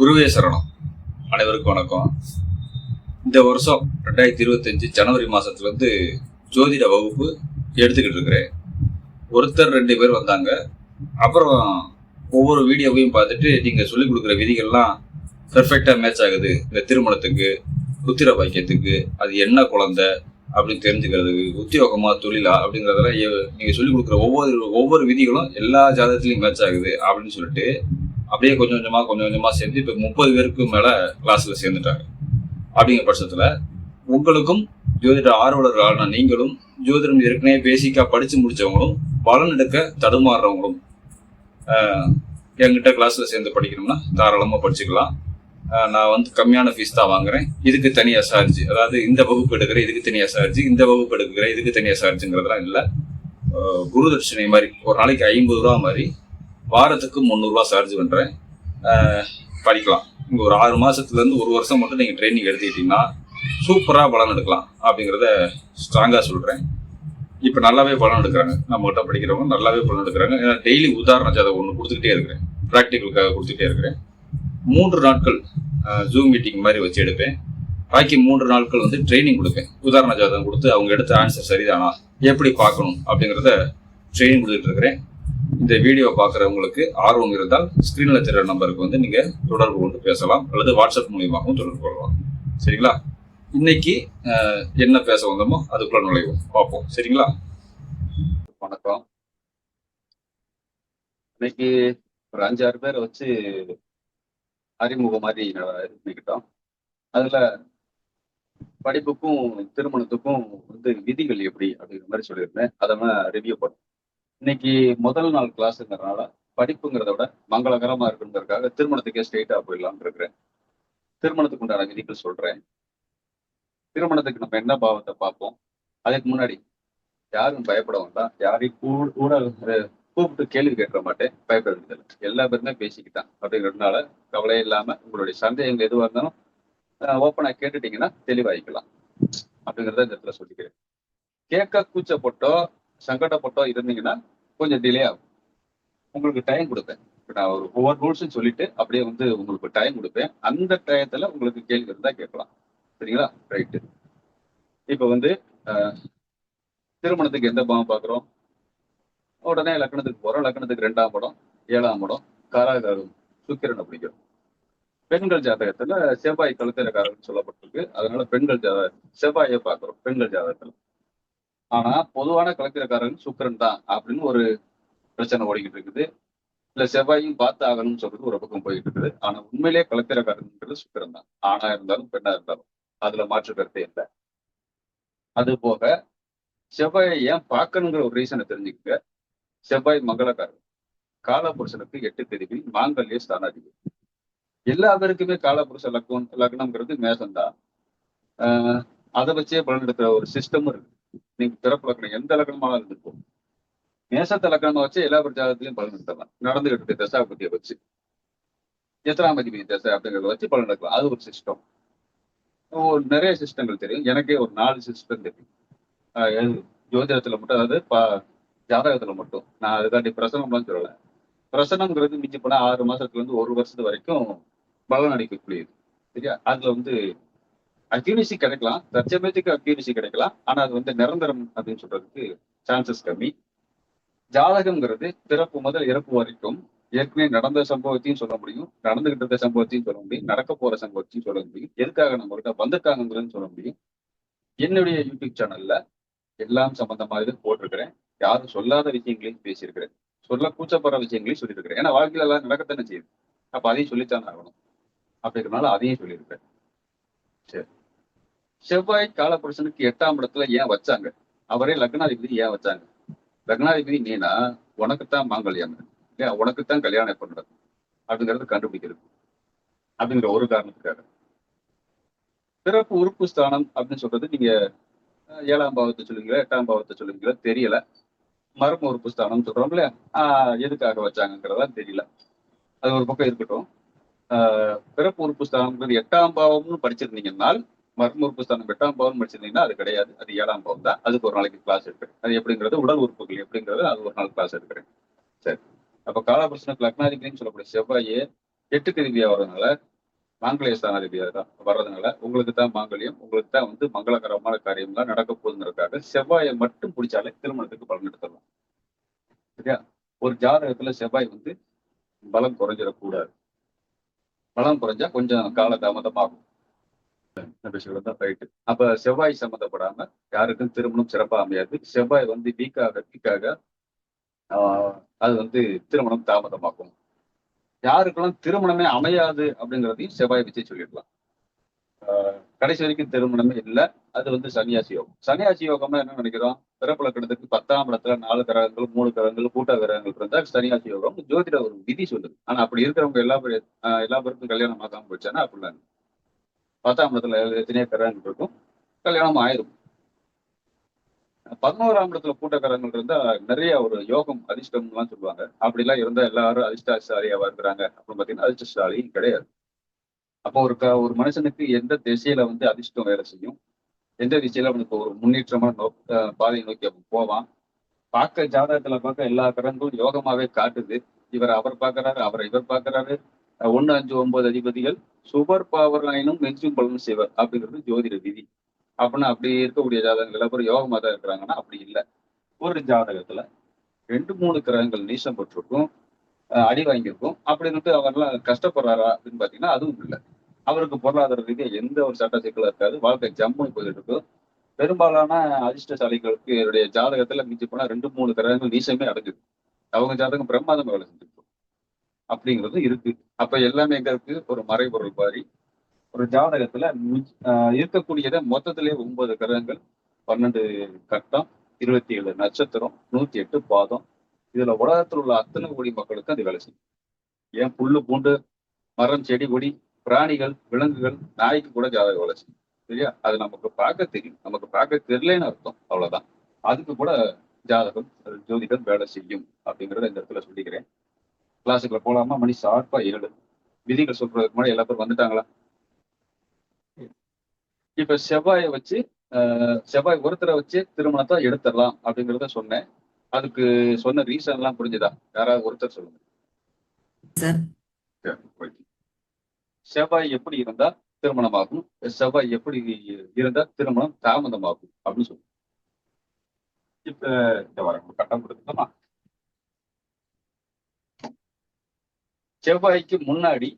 குருவே சரணம். அனைவருக்கும் வணக்கம். இந்த வருஷம் ரெண்டாயிரத்தி இருபத்தஞ்சு ஜனவரி மாசத்துலேருந்து ஜோதிட வகுப்பு எடுத்துக்கிட்டு இருக்கிறேன். ஒருத்தர் ரெண்டு பேர் வந்தாங்க. அப்புறம் ஒவ்வொரு வீடியோவையும் பார்த்துட்டு நீங்கள் சொல்லிக் கொடுக்குற விதிகள்லாம் பெர்ஃபெக்டாக மேட்ச் ஆகுது. இந்த திருமணத்துக்கு புத்திர பாக்கியத்துக்கு அது என்ன குழந்தை அப்படின்னு தெரிஞ்சுக்கிறதுக்கு உத்தியோகமா தொழிலா அப்படிங்கிறதெல்லாம் நீங்கள் நீங்க சொல்லிக் கொடுக்குற ஒவ்வொரு ஒவ்வொரு விதிகளும் எல்லா ஜாதகத்திலையும் மேட்ச் ஆகுது அப்படின்னு சொல்லிட்டு அப்படியே கொஞ்சம் கொஞ்சமாக கொஞ்சம் கொஞ்சமாக சேர்ந்து இப்போ முப்பது பேருக்கு மேலே கிளாஸில் சேர்ந்துட்டாங்க. அப்படிங்கிற பட்சத்தில் உங்களுக்கும் ஜோதிட ஆர்வலர்களான நீங்களும் ஜோதிடம் ஏற்கனவே பேசிக்காக படித்து முடித்தவங்களும் பலன் எடுக்க தடுமாறுறவங்களும் எங்கிட்ட என்கிட்ட சேர்ந்து படிக்கணும்னா தாராளமாக படிச்சுக்கலாம். நான் வந்து கம்மியான ஃபீஸ் தான் வாங்குறேன். இதுக்கு தனியாக சார்ஜ் அதாவது இந்த வகுப்பு எடுக்கிறேன் இதுக்கு தனியாக சார்ஜ் இந்த வகுப்பு எடுக்கிறேன் இதுக்கு தனியாக சார்ஜுங்கிறதுலாம் இல்லை. குரு தட்சிணை மாதிரி ஒரு நாளைக்கு ஐம்பது ரூபா மாதிரி வாரத்துக்கு முந்நூறுரூவா சார்ஜ் பண்ணுறேன் படிக்கலாம். இங்கே ஒரு ஆறு மாதத்துலேருந்து ஒரு வருஷம் மட்டும் நீங்கள் ட்ரைனிங் எடுத்துக்கிட்டீங்கன்னா சூப்பராக பலன் எடுக்கலாம் அப்படிங்கிறத ஸ்ட்ராங்காக சொல்கிறேன் இப்போ நல்லாவே பலன் எடுக்கிறாங்க. நம்மகிட்ட படிக்கிறவங்க நல்லாவே பலன் எடுக்கிறாங்க. ஏன்னா டெய்லி உதாரண அதை ஒன்று கொடுத்துக்கிட்டே இருக்கிறேன். ப்ராக்டிக்கலுக்காக கொடுத்துட்டே இருக்கிறேன். மூன்று நாட்கள் ஜூம் மீட்டிங் மாதிரி வச்சு எடுப்பேன். பாக்கி மூன்று நாட்கள் வந்து ட்ரைனிங் கொடுப்பேன். உதாரண ஜாதகம் கொடுத்து அவங்க எடுத்த ஆன்சர் சரிதானா? எப்படி பார்க்கணும்? அப்படிங்கிறத ட்ரைனிங் கொடுத்துட்டு இருக்கிறேன். இந்த வீடியோ பார்க்குறவங்களுக்கு ஆர்வம் இருந்தால் ஸ்க்ரீனில் தெரிகிற நம்பருக்கு வந்து நீங்கள் தொடர்பு கொண்டு பேசலாம் அல்லது வாட்ஸ்அப் மூலியமாகவும் தொடர்பு கொள்ளலாம். சரிங்களா? இன்னைக்கு என்ன பேச வந்தோமோ அதுக்குள்ள நுழைவோம். பார்ப்போம். சரிங்களா? வணக்கம். இன்னைக்கு ஒரு அஞ்சாறு பேரை வச்சு அறிமுகம் மாதிரி பண்ணிக்கிட்டோம் அதுல படிப்புக்கும் திருமணத்துக்கும் வந்து விதிகள் எப்படி அப்படிங்கிற மாதிரி சொல்லியிருந்தேன். அதை ரிவ்யூ பண்ணோம். இன்னைக்கு முதல் நாள் கிளாஸுங்கிறனால படிப்புங்கிறத விட மங்களகரமா இருக்குங்கிறதுக்காக திருமணத்துக்கே ஸ்ட்ரெயிட்டா போயிடலாம்னு இருக்கிறேன். திருமணத்துக்கு உண்டான விதிகள் சொல்றேன். திருமணத்துக்கு நம்ம என்ன பாவத்தை பார்ப்போம்? அதுக்கு முன்னாடி யாரும் பயப்பட வேண்டாம். யாரையும் கூட கூப்பிட்டு கேள்வி கேட்க மாட்டேன். பயப்பட வேண்டியதில்லை. எல்லா பேருமே பேசிக்கிட்டான். அப்படிங்கிறதுனால கவலையே இல்லாம உங்களுடைய சந்தேகங்கள் எதுவாக இருந்தாலும் ஓப்பனா கேட்டுட்டீங்கன்னா தெளிவாயிக்கலாம். அப்படிங்கிறத இந்த இடத்துல சொல்லிக்கிறேன். கேட்க கூச்சப்பட்டோ சங்கடப்பட்டோ இருந்தீங்கன்னா கொஞ்சம் டிலே ஆகும். உங்களுக்கு டைம் கொடுப்பேன். இப்போ நான் ஒரு ஒவ்வொரு ரூல்ஸும் சொல்லிட்டு அப்படியே வந்து உங்களுக்கு டைம் கொடுப்பேன். அந்த டயத்தில் உங்களுக்கு கேள்வி இருந்தா கேட்கலாம். சரிங்களா? ரைட்டு இப்போ வந்து திருமணத்துக்கு எந்த பாவம் பார்க்குறோம் உடனே லக்னத்துக்கு போறோம். லக்னத்துக்கு ரெண்டாம் படம் ஏழாம் படம் காராகாரம் சுக்கிரனை பிடிக்கும் பெண்கள் ஜாதகத்துல செவ்வாய் கழுத்திரக்காரன் சொல்லப்பட்டிருக்கு. அதனால பெண்கள் ஜாத செவ்வாயை பார்க்குறோம் பெண்கள் ஜாதகத்துல. ஆனா பொதுவான கலக்கிறக்காரன் சுக்கிரன் தான் அப்படின்னு ஒரு பிரச்சனை ஓடிக்கிட்டு இருக்குது. இல்ல செவ்வாயும் பார்த்து ஆகணும்னு சொல்றது ஒரு பக்கம் போயிட்டு இருக்குது. ஆனா உண்மையிலேயே கலத்திரக்காரன்ங்கிறது சுக்கரன் தான். ஆணா இருந்தாலும் பெண்ணா இருந்தாலும். அதுல மாற்று கருத்தே இல்லை. அது போக செவ்வாயை ஏன் பார்க்கணுங்கிற ஒரு ரீசனை தெரிஞ்சுக்கங்க. செவ்வாய் மங்களக்காரன். காலபுருஷனுக்கு எட்டு தெரிவில் மாங்கல்ய ஸ்தானாதிபதி. எல்லா பேருக்குமே காலபுருஷ லக்னம் லக்னம்ங்கிறது மேசம்தான். ஆஹ் அதை வச்சே பலன் எடுக்கிற ஒரு சிஸ்டமும் இருக்கு நீங்க சிறப்பு லக்னம் எந்த லக்னமாலும் இருந்திருக்கும். மேசத்த லக்னமா வச்சு எல்லா பிரச்சாரத்திலையும் பலன் எடுத்துடலாம். நடந்துகிட்டு இருக்க தசாபதியை வச்சு. எத்தனாம் தசை அப்படிங்கிறத வச்சு பலன் எடுக்கலாம். அது ஒரு சிஸ்டம் ஒரு நிறைய சிஸ்டங்கள் தெரியும். எனக்கே ஒரு நாலு சிஸ்டம் தெரியும். ஆஹ் ஜோதிடத்துல மட்டும் அதாவது பா- ஜாதகத்துல மட்டும். நான் அதுக்காண்டி பிரசனம்லாம் சொல்லல. பிரசனங்கிறது மிஞ்சி போனா ஆறு மாசத்துல இருந்து ஒரு வருஷத்து வரைக்கும் பலன் அடிக்கக்கூடியது சரியா? அதுல வந்து அக்யூரிசி கிடைக்கலாம். தற்சமயத்துக்கு அக்யூரிசி கிடைக்கலாம். ஆனா அது வந்து நிரந்தரம் அப்படின்னு சொல்றதுக்கு சான்சஸ் கம்மி. ஜாதகம்ங்கிறது பிறப்பு முதல் இறப்பு வரைக்கும் ஏற்கனவே நடந்த சம்பவத்தையும் சொல்ல முடியும். நடந்துகிட்டு சம்பவத்தையும் சொல்ல முடியும். நடக்க போற சம்பவத்தையும் சொல்ல முடியும். எதுக்காக நம்ம கிட்ட வந்திருக்காங்கிறதுன்னு சொல்ல முடியும். என்னுடைய யூடியூப் சேனல்ல எல்லாம் சம்பந்தமாக போட்டிருக்கிறேன். யாரும் சொல்லாத விஷயங்களையும் பேசியிருக்கிறேன். சொல்ல கூச்சப்படுற விஷயங்களையும் சொல்லியிருக்கிறேன். ஏன்னா வாழ்க்கையில எல்லாம் நடக்கத்தானே செய்யுது. அப்ப அதையும் சொல்லித்தானே ஆகணும். அப்படிங்கிறனால அதையும் சொல்லியிருக்கிறேன். சரி. செவ்வாய் காலபுருஷனுக்கு எட்டாம் இடத்துல ஏன் வச்சாங்க? அவரே லக்னாதிபதி ஏன் வச்சாங்க? லக்னாதிபதி நீனா உனக்குத்தான் மாங்கல்யம். இல்லையா உனக்குத்தான் கல்யாணம் எப்ப நடக்கும்? அப்படிங்கறது கண்டுபிடிக்கிறது அப்படிங்கிற ஒரு காரணத்துக்காக. பிறப்பு உறுப்பு ஸ்தானம் அப்படின்னு சொல்றது நீங்க ஏழாம் பாவத்தை சொல்லுவீங்களா எட்டாம் பாவத்தை சொல்லுவீங்களா தெரியல. மரம உறுப்பு ஸ்தானம் சொல்றோம் இல்லையா ஆஹ் எதுக்காக வச்சாங்கிறதா தெரியல. அது ஒரு பக்கம் இருக்கட்டும். ஆஹ் பிறப்பு உறுப்பு ஸ்தானம்ங்கிறது எட்டாம் பாவம்னு படிச்சிருந்தீங்கன்னா மர்ம உறுப்பு ஸ்தானம் எட்டாம் பவன் படிச்சிருந்தீங்கன்னா அது கிடையாது. அது ஏழாம் பவன் தான். அதுக்கு ஒரு நாளைக்கு கிளாஸ் எடுக்கிறேன். அது எப்படிங்கிறது உடல் உறுப்புகள் எப்படிங்கிறது அது ஒரு நாள் கிளாஸ் எடுக்கிறேன். சரி. அப்போ காலபுருஷனுக்கு லக்னாதிபதினு சொல்லக்கூடிய செவ்வாயே எட்டுக்கு கருவியா வரதுனால மாங்கல்ய ஸ்தானாதிபதியாக தான் வர்றதுனால உங்களுக்கு தான் மாங்கல்யம் உங்களுக்கு தான் வந்து மங்களகரமான காரியம்லாம் நடக்க போகுதுங்கிறதுக்காக செவ்வாயை மட்டும் பிடிச்சாலே திருமணத்துக்கு பலன் எடுத்துடலாம். சரியா? ஒரு ஜாதகத்துல செவ்வாய் வந்து பலம் குறைஞ்சிடக்கூடாது. பலம் குறைஞ்சா கொஞ்சம் கால தாமதமாகும் தான் ரைட்டு அப்ப செவ்வாய் சம்மந்தப்படாம யாருக்கும் திருமணம் சிறப்பா அமையாது. செவ்வாய் வந்து வீக்காக வீக்காக அது வந்து திருமணம் தாமதமாக்கும் யாருக்கெல்லாம் திருமணமே அமையாது அப்படிங்கிறதையும் செவ்வாய் வச்சு சொல்லிடலாம் ஆஹ் கடைசி வரைக்கும் திருமணமே இல்லை. அது வந்து சன்னியாசி யோகம். சன்னியாசி யோகம்னா என்ன நினைக்கிறோம்? பிறப்புல பிறப்புலக்கணத்துக்கு பத்தாம் இடத்துல நாலு கிரகங்கள் மூணு கிரகங்கள் கூட்ட கிரகங்கள் இருந்தா சன்னியாசி யோகம் ஜோதிட ஒரு விதி சொல்லுது. ஆனா அப்படி இருக்கிறவங்க எல்லா எல்லா பேருக்கும் கல்யாணம் ஆகாம போச்சானா அப்படிலாம் பத்தாம் இடத்துல எத்தனையோ கிரகங்கள் இருக்கும். கல்யாணம் ஆயிரும். பதினோராம் இடத்துல கூட்டக்காரங்கள் இருந்தா நிறைய ஒரு யோகம் அதிர்ஷ்டம் எல்லாம் சொல்லுவாங்க. அப்படிலாம் இருந்தா எல்லாரும் அதிர்ஷ்டசாலியாவா இருக்கிறாங்க. அப்படின்னு பாத்தீங்கன்னா அதிர்ஷ்டசாலி கிடையாது. அப்போ ஒரு க ஒரு மனுஷனுக்கு எந்த திசையில வந்து அதிர்ஷ்டம் வேலை செய்யும்? எந்த திசையில அவனுக்கு ஒரு முன்னேற்றமான நோக்க பாதையை நோக்கி அவன் போவான்? பார்க்க ஜாதகத்துல பார்க்க எல்லா கிரகங்களும் யோகமாவே காட்டுது. இவர் அவர் பார்க்கறாரு அவரை இவர் பார்க்கறாரு. ஒன்னு அஞ்சு ஒன்பது அதிபதிகள் சுபர் பவர் ஆயினும் மெஞ்சும் பலனும் செய்வர் அப்படிங்கிறது ஜோதிட விதி. அப்படின்னா அப்படி இருக்கக்கூடிய ஜாதகங்கள் அப்புறம் பேரும் யோகமா தான் இருக்கிறாங்கன்னா அப்படி இல்லை. ஒரு ஜாதகத்துல ரெண்டு மூணு கிரகங்கள் நீசம் பெற்றிருக்கும் அடி வாங்கியிருக்கும். அப்படின்னுட்டு அவர்லாம் கஷ்டப்படுறாரா அப்படின்னு பாத்தீங்கன்னா அதுவும் இல்லை. அவருக்கு பொருளாதார ரீதியாக எந்த ஒரு சட்ட சிக்கலும் இருக்காது. வாழ்க்கை ஜம்முன்னு போயிட்டு இருக்கும் பெரும்பாலான அதிர்ஷ்டசாலிகளுக்கு என்னுடைய ஜாதகத்துல மிஞ்சி போனா ரெண்டு மூணு கிரகங்கள் நீசமே அடைஞ்சிருக்கும் அவங்க ஜாதகம் பிரமாதமா வேலை செஞ்சிருக்கும் அப்படிங்கிறது இருக்கு. அப்ப எல்லாமே எங்க இருக்கு? ஒரு மறைபொருள் மாதிரி. ஒரு ஜாதகத்துல மிச்ச- இருக்கக்கூடியதை மொத்தத்திலே ஒன்பது கிரகங்கள் பன்னெண்டு கட்டம் இருபத்தி ஏழு நட்சத்திரம் நூத்தி எட்டு பாதம். இதுல உலகத்தில் உள்ள அத்தனை கோடி மக்களுக்கு அது வேலை செய்யும். ஏன்? புல்லு பூண்டு மரம் செடி கொடி பிராணிகள் விலங்குகள் நாய்க்கு கூட ஜாதகம் வேலை செய்யும். சரியா? அது நமக்கு பார்க்க தெரியும். நமக்கு பார்க்க தெரியலன்னு அர்த்தம். அவ்வளவுதான். அதுக்கு கூட ஜாதகம் அது ஜோதிடம் வேலை செய்யும் அப்படிங்கறத இந்த இடத்துல சொல்லிக்கிறேன். கிளாஸுக்குள்ள போலாமா? மணி ஷார்ப்பா ஏழு. விதிகள் சொல்றதுக்கு முன்னாடி எல்லா பேரும் வந்துட்டாங்களா? இப்ப செவ்வாயை வச்சு செவ்வாய் ஒருத்தரை வச்சு திருமணத்தை எடுத்துடலாம் அப்படிங்கறத சொன்னேன். அதுக்கு சொன்ன ரீசன் எல்லாம் புரிஞ்சுதா? யாராவது ஒருத்தர் சொல்லுங்க. செவ்வாய் எப்படி இருந்தா திருமணமாகும்? செவ்வாய் எப்படி இருந்தா திருமணம் தாமதமாகும் அப்படின்னு சொல்லு இப்ப இந்த கட்டம் கொடுத்துட்டோமா? செவ்வாய்க்கு முன்னாடி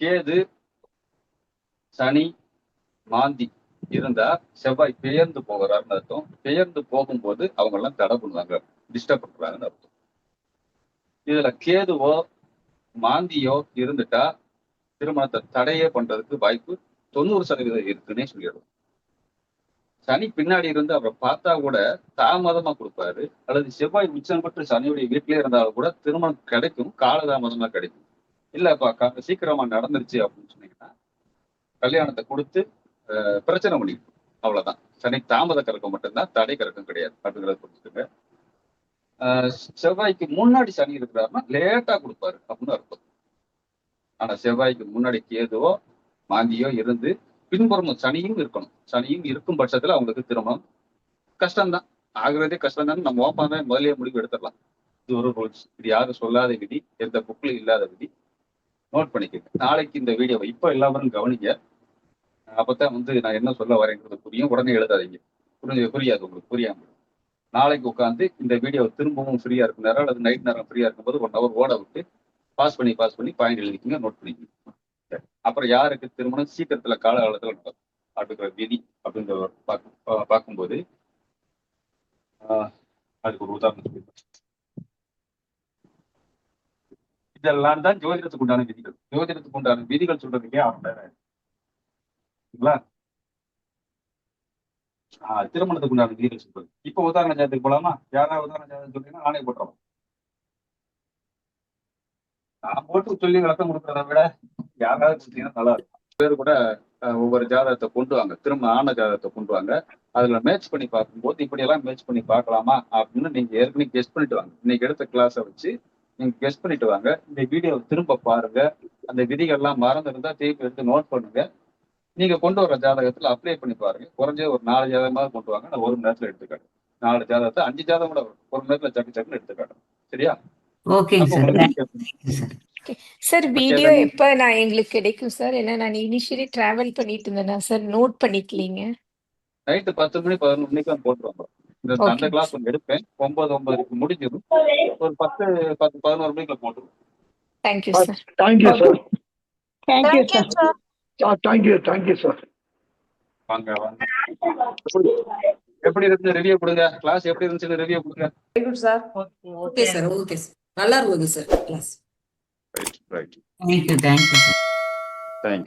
கேது சனி மாந்தி இருந்தா செவ்வாய் பெயர்ந்து போகிறாருன்னு அர்த்தம். பெயர்ந்து போகும்போது அவங்க எல்லாம் தடை பண்ணுவாங்க. டிஸ்டர்ப் பண்றாங்கன்னு அர்த்தம். இதுல கேதுவோ மாந்தியோ இருந்துட்டா திருமணத்தை தடையே பண்றதுக்கு வாய்ப்பு தொண்ணூறு சதவீதம் இருக்குன்னே சொல்லிடுவோம் சனி பின்னாடி இருந்து அவரை பார்த்தா கூட தாமதமா கொடுப்பாரு. அல்லது செவ்வாய் உச்சம் பெற்று சனியுடைய வீட்டிலே இருந்தாலும் கூட திருமணம் கிடைக்கும் காலதாமதமா கிடைக்கும். இல்லப்பா சீக்கிரமா நடந்துருச்சு அப்படின்னு சொன்னீங்கன்னா கல்யாணத்தை கொடுத்து அஹ், பிரச்சனை பண்ணிக்கும் அவ்வளவுதான். சனி தாமத கறக்கம் மட்டும்தான் தடை கறக்கம் கிடையாது. அப்படிங்கிறத புரிஞ்சுக்கோங்க. ஆஹ் செவ்வாய்க்கு முன்னாடி சனி இருக்கிறாருன்னா லேட்டா கொடுப்பாரு அப்படின்னு அர்த்தம். ஆனா செவ்வாய்க்கு முன்னாடி கேதுவோ மாந்தியோ இருந்து பின்புறமும் சனியும் இருக்கணும். சனியும் இருக்கும் பட்சத்துல அவங்களுக்கு திருமணம். கஷ்டம்தான். ஆகுறதே கஷ்டம் தான் நம்ம ஓப்பான முதலே முடிவு எடுத்துடலாம். இது ஒரு ரூல்ஸ். இது யாரும் சொல்லாத விதி எந்த புக்ல இல்லாத விதி. நோட் பண்ணிக்கோங்க. நாளைக்கு இந்த வீடியோவை இப்ப எல்லாரும் கவனிங்க. அப்பதான் வந்து நான் என்ன சொல்ல வரேங்கிறது புரியும். உடனே எழுதாதீங்க. புரிஞ்சு புரியாது உங்களுக்கு. புரியாம. நாளைக்கு உட்காந்து இந்த வீடியோ திரும்பவும் ஃப்ரீயா இருக்கும் நேரம் அல்லது நைட் நேரம் ஃப்ரீயா இருக்கும்போது ஒன் ஹவர் ஓட விட்டு பாஸ் பண்ணி பாஸ் பண்ணி பாயிண்ட் எழுதிக்கிங்க நோட் பண்ணிக்கோங்க. அப்புறம் யாருக்கு திருமணம்? சீக்கிரத்துல காலகாலத்துல நடக்கும். அப்படிங்கிற விதி அப்படின்ற ஒரு பார்க்கும்போது ஆஹ், அதுக்கு ஒரு உதாரணம் இதெல்லாம் தான் ஜோதிடத்துக்கு உண்டான விதிகள். ஜோதிடத்துக்கு உண்டான விதிகள் சொல்றதுக்கே ஆரம்பிங்களா ஆஹ் திருமணத்துக்கு உண்டான விதிகள் சொல்றது. இப்ப உதாரண ஜாதத்துக்கு போலாமா? யாராவது உதாரண ஜாதகம் சொல்றீங்கன்னா நானே போட்டுறோம் நான் போட்டு சொல்லி விளக்கம் கொடுக்கறத விட யாராவது கொடுத்தீங்கன்னா நல்லா இருக்கும். பேர் கூட ஒவ்வொரு ஜாதகத்தை கொண்டு வாங்க. திரும்ப ஆன ஜாதகத்தை கொண்டு வாங்க. அதுல மேட்ச் பண்ணி பார்க்கும்போது இப்படி எல்லாம் மேட்ச் பண்ணி பார்க்கலாமா அப்படின்னு நீங்க ஏற்கனவே கெஸ்ட் பண்ணிட்டு வாங்க. இன்னைக்கு எடுத்த கிளாஸை வச்சு நீங்க கெஸ்ட் பண்ணிட்டு வாங்க. இந்த வீடியோ திரும்ப பாருங்க. அந்த விதிகள்லாம் மறந்துருந்தா திருப்பி எடுத்து நோட் பண்ணுங்க. நீங்க கொண்டு வர ஜாதகத்துல அப்ளை பண்ணி பாருங்க. குறைஞ்ச ஒரு நாலு ஜாதகமாக கொண்டு வாங்க. நான் ஒரு மணி நேரத்துல எடுத்துக்காட்டேன் நாலு ஜாதகத்தை அஞ்சு ஜாதகம் கூட ஒரு மணி நேரத்துல சக்கு சக்குன்னு எடுத்துக்காட்டும் சரியா? ஓகேங்க sir. Thank you sir okay sir video எப்ப நான் எங்களுக்கு கிடைக்கும் சார் ஏன்னா நான் இனிஷியலி டிராவல் பண்ணிட்டு இருந்தேனா சார் நோட் பண்ணிக்கலீங்க. நைட்டு பத்து மணி பதினொரு மணிக்கு தான் போட்டுருவாங்க. இந்த. அந்த கிளாஸ் ஒன்று எடுப்பேன். ஒன்பது ஒன்பதுக்கு முடிஞ்சிடும். ஒரு பத்து பத்து பதினோரு மணிக்குள்ள போட்டுருவோம் thank you sir thank you sir you, sir. Thank you thank you sir வாங்க வாங்க. எப்படி- இருந்து ரிவ்யூ கொடுங்க? கிளாஸ் எப்படி இருந்துச்சுன்னு ரிவ்யூ கொடுங்க? Sir. Okay sir okay sir நல்லா இருந்தது sir. Class right right thank you thank you thank you